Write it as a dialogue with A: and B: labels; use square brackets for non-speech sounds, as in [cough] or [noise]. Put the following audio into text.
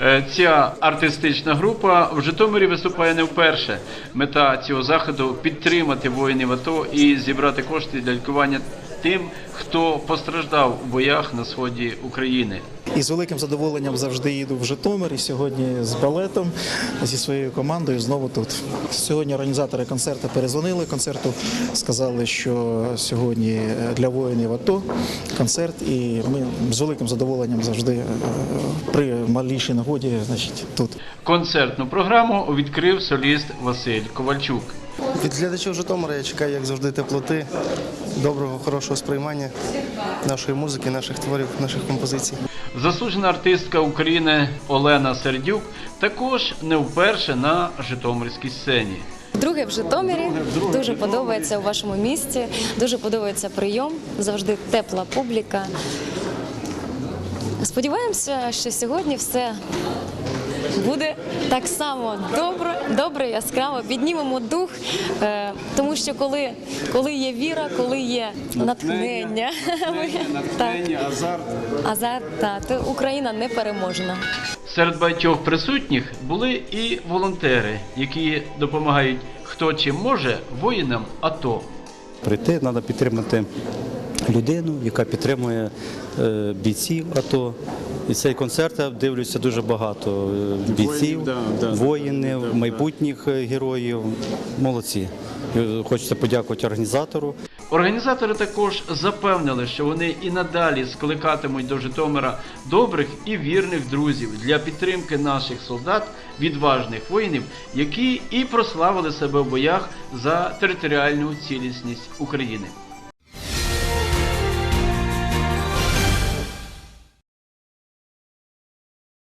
A: Е, Ця артистична група в Житомирі виступає не вперше. Мета цього заходу підтримати воїнів АТО і зібрати кошти для лікування тим, хто постраждав у боях на сході України.
B: І з великим задоволенням завжди їду в Житомир. І сьогодні з балетом зі своєю командою знову тут. Сьогодні організатори концерту перезвонили концерту, сказали, що сьогодні для воїнів АТО концерт, і ми з великим задоволенням завжди е, при малішій нагоді, значить, тут.
A: Концертну програму відкрив соліст Василь Ковальчук.
C: Від глядачів Житомира я чекаю, як завжди, теплоти, доброго, хорошого сприймання нашої музики, наших творів, наших композицій.
A: Заслужена артистка України Олена Сердюк також не вперше на Житомирській сцені.
D: Друге в Житомирі дуже подобається у вашому місті. Дуже подобається прийом, завжди тепла публіка. Сподіваємося, що сьогодні все буде так само добре, добре, яскраво. Піднімемо дух, е, тому що коли, коли є віра, коли є натхнення, [laughs] так,
A: азарт.
D: азарт, так, то Україна не переможена.
A: Серед багатьох присутніх були і волонтери, які допомагають хто чим може воїнам АТО.
E: Прийти, треба підтримати людину, яка підтримує е, бійців АТО. І цей концерт я дивлюся дуже багато е, бійців, воїнів, майбутніх е, героїв. Молодці. Хочеться подякувати організатору.
A: Організатори також запевнили, що вони і надалі скликатимуть до Житомира добрих і вірних друзів для підтримки наших солдат, відважних воїнів, які і прославили себе в боях за територіальну цілісність України.